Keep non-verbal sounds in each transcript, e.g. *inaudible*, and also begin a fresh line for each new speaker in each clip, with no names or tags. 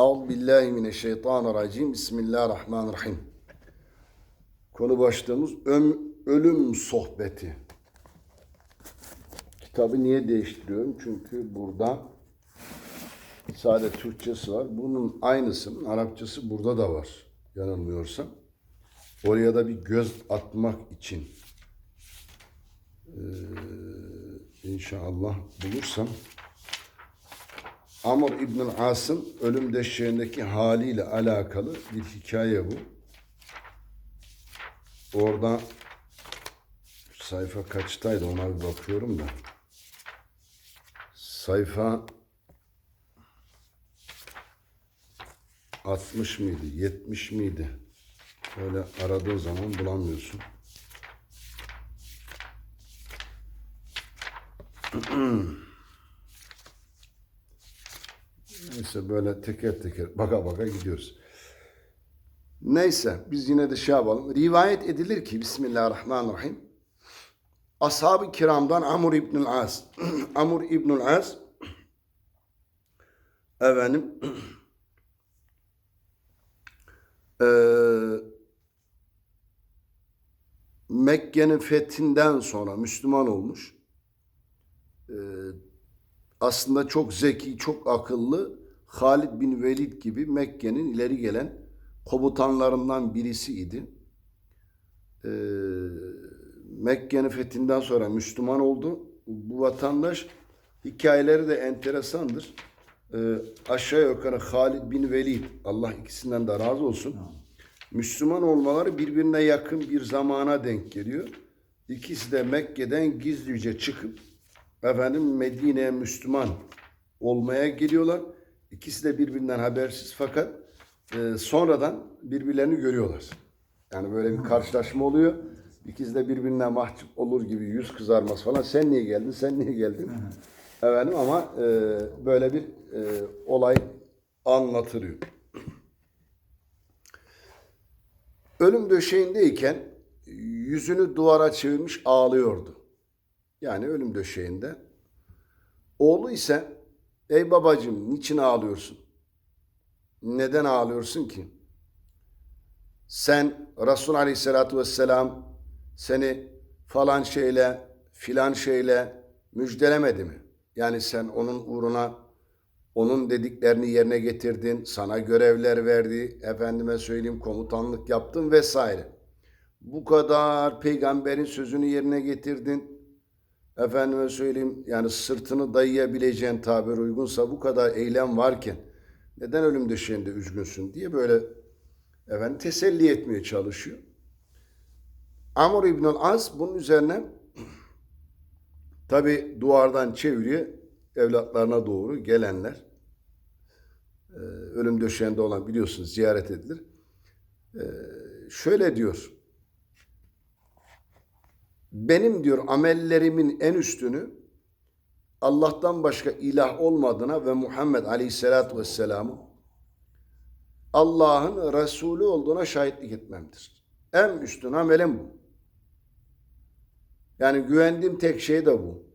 Euzu billahi mineşşeytanirracim. Bismillahirrahmanirrahim. Konu başlığımız ölüm sohbeti. Kitabı niye değiştiriyorum? Çünkü burada sadece Türkçesi var. Bunun aynısının Arapçası burada da var. Yanılmıyorsam. Oraya da bir göz atmak için ee, inşallah bulursam Amr İbn As'ın ölüm döşeğindeki haliyle alakalı bir hikaye bu. Orada sayfa kaçtaydı ona bir bakıyorum da. Sayfa 60 mıydı, 70 miydi? Öyle aradığın zaman bulamıyorsun. *clears throat* Neyse böyle teker teker baka baka gidiyoruz. Neyse biz yine de şey yapalım. Rivayet edilir ki Bismillahirrahmanirrahim. Ashab-ı kiramdan Amr İbnül As. *clears throat* Amr İbnül As efendim *clears throat* eee Mekke'nin fethinden sonra Müslüman olmuş. Eee aslında çok zeki, çok akıllı Halid bin Velid gibi Mekke'nin ileri gelen komutanlarından birisiydi. Ee, Mekke'nin fethinden sonra Müslüman oldu. Bu vatandaş hikayeleri de enteresandır. Ee, aşağı yukarı Halid bin Velid, Allah ikisinden de razı olsun. Müslüman olmaları birbirine yakın bir zamana denk geliyor. İkisi de Mekke'den gizlice çıkıp efendim Medine'ye Müslüman olmaya geliyorlar. İkisi de birbirinden habersiz fakat e, sonradan birbirlerini görüyorlar. Yani böyle bir karşılaşma oluyor. İkisi de birbirine mahcup olur gibi yüz kızarması falan. Sen niye geldin? Sen niye geldin? Efendim ama e, böyle bir e, olay anlatılıyor. Ölüm döşeğindeyken yüzünü duvara çevirmiş ağlıyordu. Yani ölüm döşeğinde. Oğlu ise ey babacığım niçin ağlıyorsun? Neden ağlıyorsun ki? Sen Resul Aleyhisselatü Vesselam seni falan şeyle filan şeyle müjdelemedi mi? Yani sen onun uğruna onun dediklerini yerine getirdin, sana görevler verdi, efendime söyleyeyim komutanlık yaptın vesaire. Bu kadar peygamberin sözünü yerine getirdin. Efendime söyleyeyim yani sırtını dayayabileceğin tabir uygunsa bu kadar eylem varken neden ölüm döşeğinde üzgünsün diye böyle efendim teselli etmeye çalışıyor. Amr İbnül Az bunun üzerine tabi duvardan çeviriyor evlatlarına doğru gelenler. Ee, ölüm döşeğinde olan biliyorsunuz ziyaret edilir. Ee, şöyle diyor. Benim diyor amellerimin en üstünü Allah'tan başka ilah olmadığına ve Muhammed Aleyhisselatü Vesselam'ın Allah'ın Resulü olduğuna şahitlik etmemdir. En üstün amelim bu. Yani güvendiğim tek şey de bu.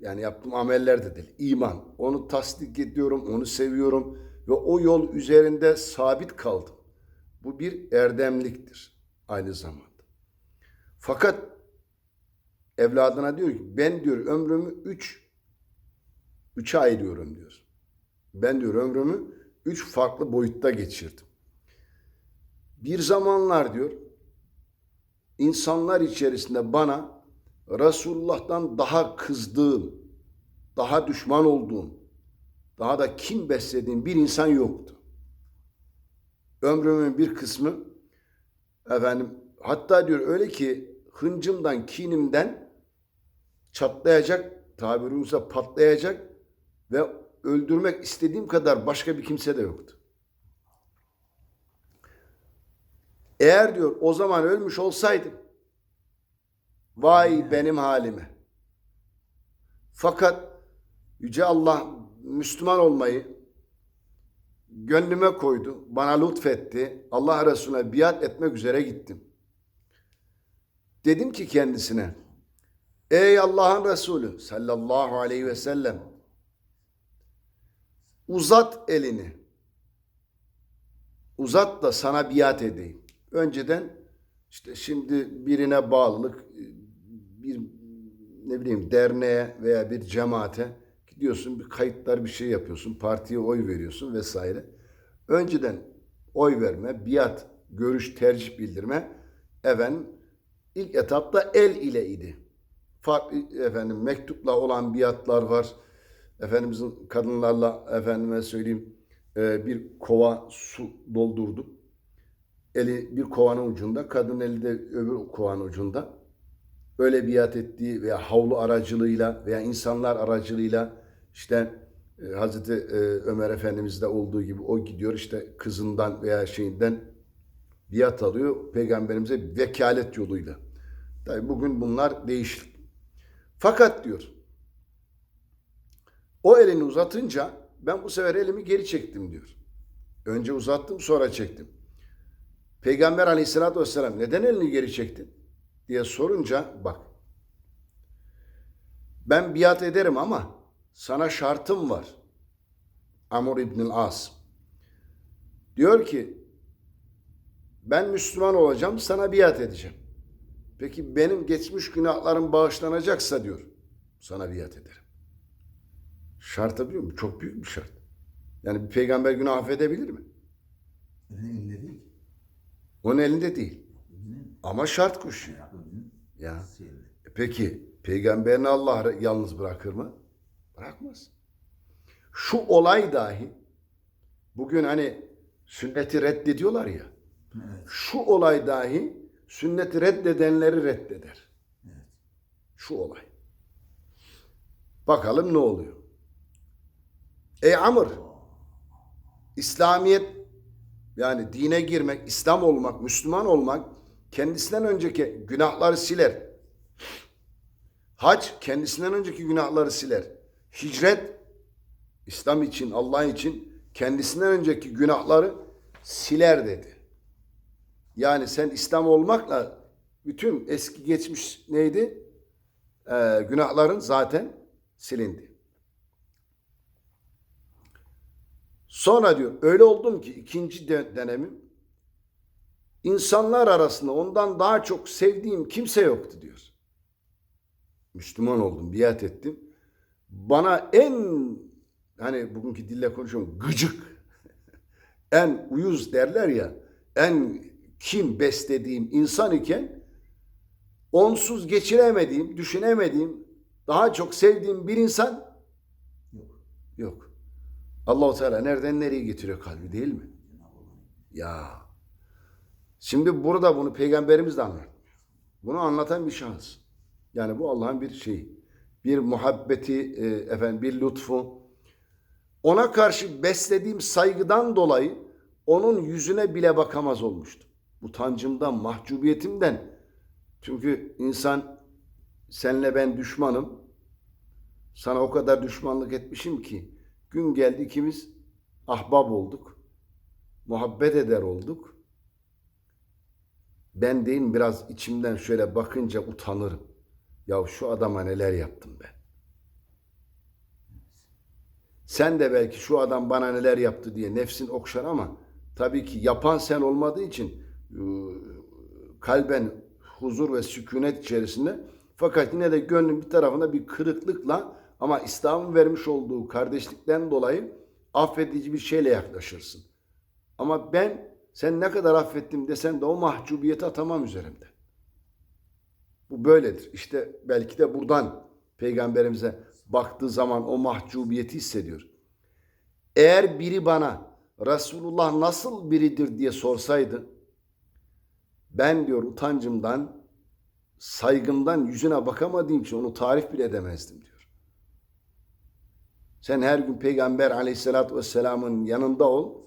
Yani yaptığım ameller de değil. İman. Onu tasdik ediyorum, onu seviyorum ve o yol üzerinde sabit kaldım. Bu bir erdemliktir aynı zamanda. Fakat evladına diyor ki ben diyor ömrümü üç üçe ayırıyorum diyor. Ben diyor ömrümü üç farklı boyutta geçirdim. Bir zamanlar diyor insanlar içerisinde bana Resulullah'tan daha kızdığım, daha düşman olduğum, daha da kim beslediğim bir insan yoktu. Ömrümün bir kısmı efendim hatta diyor öyle ki hıncımdan, kinimden çatlayacak, tabiri uygunsa patlayacak ve öldürmek istediğim kadar başka bir kimse de yoktu. Eğer diyor o zaman ölmüş olsaydım vay benim halime. Fakat Yüce Allah Müslüman olmayı gönlüme koydu. Bana lütfetti. Allah Resulüne biat etmek üzere gittim. Dedim ki kendisine Ey Allah'ın Resulü sallallahu aleyhi ve sellem uzat elini. uzat da sana biat edeyim. Önceden işte şimdi birine bağlılık bir ne bileyim derneğe veya bir cemaate gidiyorsun bir kayıtlar bir şey yapıyorsun partiye oy veriyorsun vesaire. Önceden oy verme, biat, görüş, tercih bildirme efendim ilk etapta el ile idi. Farklı efendim mektupla olan biatlar var. Efendimizin kadınlarla efendime söyleyeyim e, bir kova su doldurdu. Eli bir kovanın ucunda, kadın eli de öbür kovanın ucunda. Öyle biat ettiği veya havlu aracılığıyla veya insanlar aracılığıyla işte e, Hazreti e, Ömer Efendimiz'de olduğu gibi o gidiyor işte kızından veya şeyinden biat alıyor peygamberimize vekalet yoluyla. Tabi bugün bunlar değişik. Fakat diyor o elini uzatınca ben bu sefer elimi geri çektim diyor. Önce uzattım sonra çektim. Peygamber aleyhissalatü vesselam neden elini geri çektin diye sorunca bak ben biat ederim ama sana şartım var. Amr İbnül As. Diyor ki ben Müslüman olacağım sana biat edeceğim. Peki benim geçmiş günahlarım bağışlanacaksa diyor sana biat ederim. Şartı biliyor musun? Çok büyük bir şart. Yani bir peygamber günah affedebilir mi?
Elinin elinde değil.
Onun elinde değil. Ama şart koşuyor.
Rabbimin
Ya.
şeyinde.
Peki peygamberini Allah yalnız bırakır mı? Bırakmaz. Şu olay dahi bugün hani sünneti reddediyorlar ya.
Evet.
Şu olay dahi sünneti reddedenleri reddeder. Şu olay. Bakalım ne oluyor. Ey Amr, İslamiyet yani dine girmek, İslam olmak, Müslüman olmak kendisinden önceki günahları siler. Hac kendisinden önceki günahları siler. Hicret İslam için, Allah için kendisinden önceki günahları siler dedi. Yani sen İslam olmakla bütün eski geçmiş neydi? Ee, günahların zaten silindi. Sonra diyor öyle oldum ki ikinci de- dönemim insanlar arasında ondan daha çok sevdiğim kimse yoktu diyor. Müslüman oldum, biat ettim. Bana en hani bugünkü dille konuşuyorum gıcık, *laughs* en uyuz derler ya, en kim beslediğim insan iken onsuz geçiremediğim, düşünemediğim, daha çok sevdiğim bir insan
Yok.
yok. Allahu Teala nereden nereye getiriyor kalbi değil mi? Ya. Şimdi burada bunu peygamberimiz de anlatmıyor. Bunu anlatan bir şahıs. Yani bu Allah'ın bir şeyi. Bir muhabbeti, e, efendim bir lütfu. Ona karşı beslediğim saygıdan dolayı onun yüzüne bile bakamaz olmuştum. Utancımdan, mahcubiyetimden. Çünkü insan senle ben düşmanım. Sana o kadar düşmanlık etmişim ki gün geldi ikimiz ahbap olduk. Muhabbet eder olduk. Ben değil biraz içimden şöyle bakınca utanırım. Ya şu adama neler yaptım ben. Sen de belki şu adam bana neler yaptı diye nefsin okşar ama tabii ki yapan sen olmadığı için kalben huzur ve sükunet içerisinde fakat yine de gönlün bir tarafında bir kırıklıkla ama İslam'ın vermiş olduğu kardeşlikten dolayı affedici bir şeyle yaklaşırsın. Ama ben sen ne kadar affettim desen de o mahcubiyeti atamam üzerimde. Bu böyledir. İşte belki de buradan peygamberimize baktığı zaman o mahcubiyeti hissediyor. Eğer biri bana Resulullah nasıl biridir diye sorsaydı ben diyor utancımdan saygımdan yüzüne bakamadığım için onu tarif bile edemezdim diyor. Sen her gün Peygamber aleyhissalatü vesselamın yanında ol.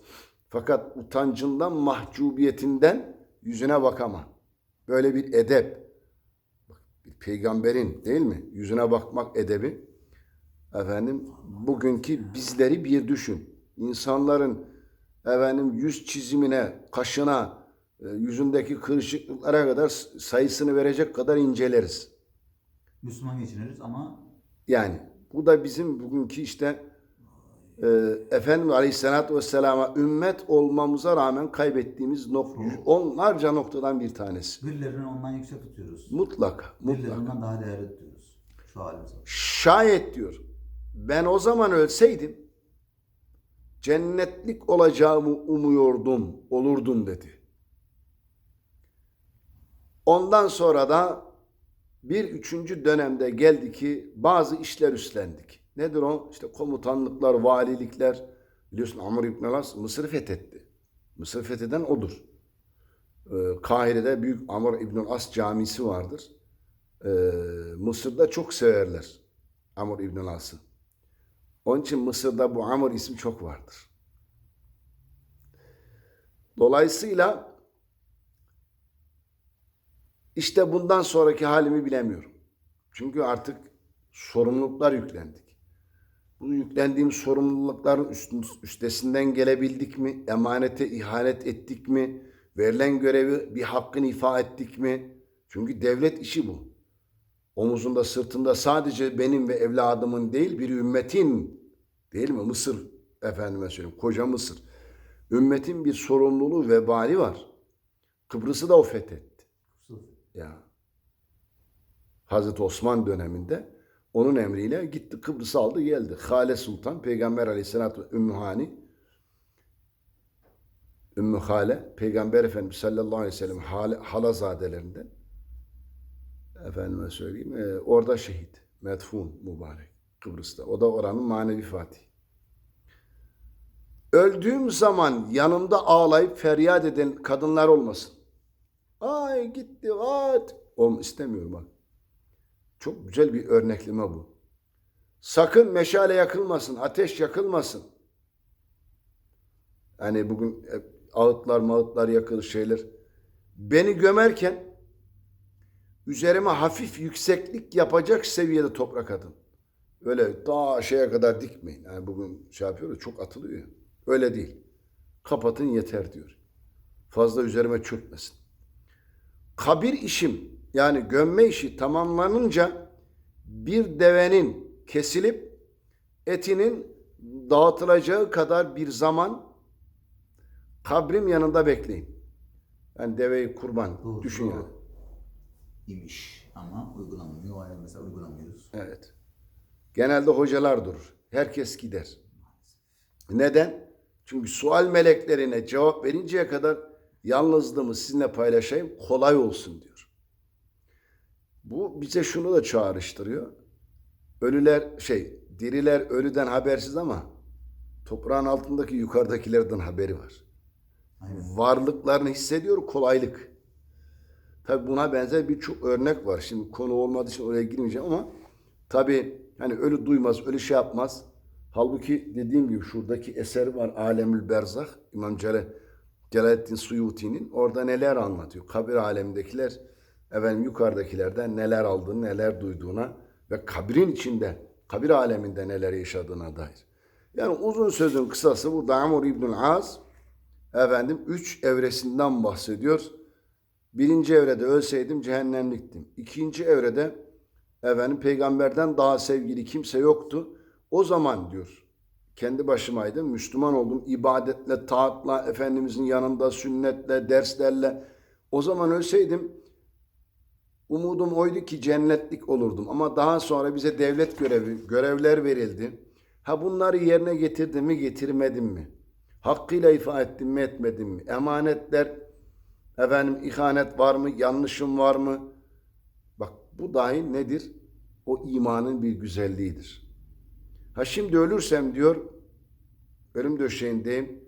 Fakat utancından, mahcubiyetinden yüzüne bakama. Böyle bir edep. Bir peygamberin değil mi? Yüzüne bakmak edebi. Efendim bugünkü bizleri bir düşün. İnsanların efendim yüz çizimine, kaşına, yüzündeki kırışıklıklara kadar sayısını verecek kadar inceleriz.
Müslüman geçiniriz ama
Yani bu da bizim bugünkü işte e, Efendimiz Aleyhisselatü Vesselam'a ümmet olmamıza rağmen kaybettiğimiz nok onlarca noktadan bir tanesi.
Birilerini ondan yüksek tutuyoruz.
Mutlaka, mutlaka.
ondan daha değerli tutuyoruz. Şu halimize.
Şayet diyor, ben o zaman ölseydim, cennetlik olacağımı umuyordum, olurdum dedi. Ondan sonra da bir üçüncü dönemde geldi ki bazı işler üstlendik. Nedir o? İşte komutanlıklar, valilikler. Biliyorsun Amr İbn As Mısır'ı fethetti. Mısır fetheden odur. Ee, Kahire'de Büyük Amr İbn As camisi vardır. Ee, Mısır'da çok severler Amr İbn As'ı. Onun için Mısır'da bu Amr ismi çok vardır. Dolayısıyla işte bundan sonraki halimi bilemiyorum. Çünkü artık sorumluluklar yüklendik. Bu yüklendiğim sorumlulukların üstesinden gelebildik mi? Emanete ihanet ettik mi? Verilen görevi bir hakkını ifa ettik mi? Çünkü devlet işi bu. Omuzunda sırtında sadece benim ve evladımın değil bir ümmetin değil mi? Mısır efendime söyleyeyim koca Mısır. Ümmetin bir sorumluluğu vebali var. Kıbrıs'ı da o fethetti.
Kusur.
Ya. Hazreti Osman döneminde onun emriyle gitti Kıbrıs'ı aldı geldi. Hale Sultan Peygamber Aleyhisselatü Ümmü Hani Ümmü Hale Peygamber Efendimiz sallallahu aleyhi ve sellem hale, halazadelerinden efendime söyleyeyim e, orada şehit. Medfun mübarek Kıbrıs'ta. O da oranın manevi fatih. Öldüğüm zaman yanımda ağlayıp feryat eden kadınlar olmasın. Ay gitti at. Oğlum istemiyorum bak. Çok güzel bir örnekleme bu. Sakın meşale yakılmasın, ateş yakılmasın. Hani bugün ağıtlar mağıtlar yakılır şeyler. Beni gömerken üzerime hafif yükseklik yapacak seviyede toprak atın. Öyle daha şeye kadar dikmeyin. Yani bugün şey yapıyoruz çok atılıyor. Öyle değil. Kapatın yeter diyor. Fazla üzerime çökmesin kabir işim yani gömme işi tamamlanınca bir devenin kesilip etinin dağıtılacağı kadar bir zaman kabrim yanında bekleyin. Yani deveyi kurban
Doğru,
düşün
doğru.
yani.
İmiş ama uygulanmıyor. Ayda mesela uygulamıyoruz.
Evet. Genelde hocalar durur. Herkes gider. Neden? Çünkü sual meleklerine cevap verinceye kadar yalnızlığımı sizinle paylaşayım kolay olsun diyor. Bu bize şunu da çağrıştırıyor. Ölüler şey, diriler ölüden habersiz ama toprağın altındaki yukarıdakilerden haberi var.
Aynen.
Varlıklarını hissediyor kolaylık. Tabi buna benzer birçok örnek var. Şimdi konu olmadığı için oraya girmeyeceğim ama tabi hani ölü duymaz, ölü şey yapmaz. Halbuki dediğim gibi şuradaki eser var Alemül Berzah İmam Celal, Celaleddin Suyuti'nin orada neler anlatıyor. Kabir alemindekiler efendim yukarıdakilerden neler aldığını, neler duyduğuna ve kabrin içinde, kabir aleminde neler yaşadığına dair. Yani uzun sözün kısası bu Amr İbnül Az efendim üç evresinden bahsediyor. Birinci evrede ölseydim cehennemliktim. İkinci evrede efendim peygamberden daha sevgili kimse yoktu. O zaman diyor kendi başımaydım. Müslüman oldum. ibadetle, taatla, Efendimizin yanında, sünnetle, derslerle. O zaman ölseydim umudum oydu ki cennetlik olurdum. Ama daha sonra bize devlet görevi, görevler verildi. Ha bunları yerine getirdim mi, getirmedim mi? Hakkıyla ifa ettim mi, etmedim mi? Emanetler, efendim ihanet var mı, yanlışım var mı? Bak bu dahi nedir? O imanın bir güzelliğidir. Ha şimdi ölürsem diyor, ölüm döşeğindeyim.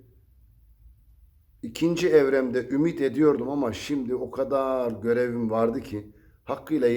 İkinci evremde ümit ediyordum ama şimdi o kadar görevim vardı ki hakkıyla yer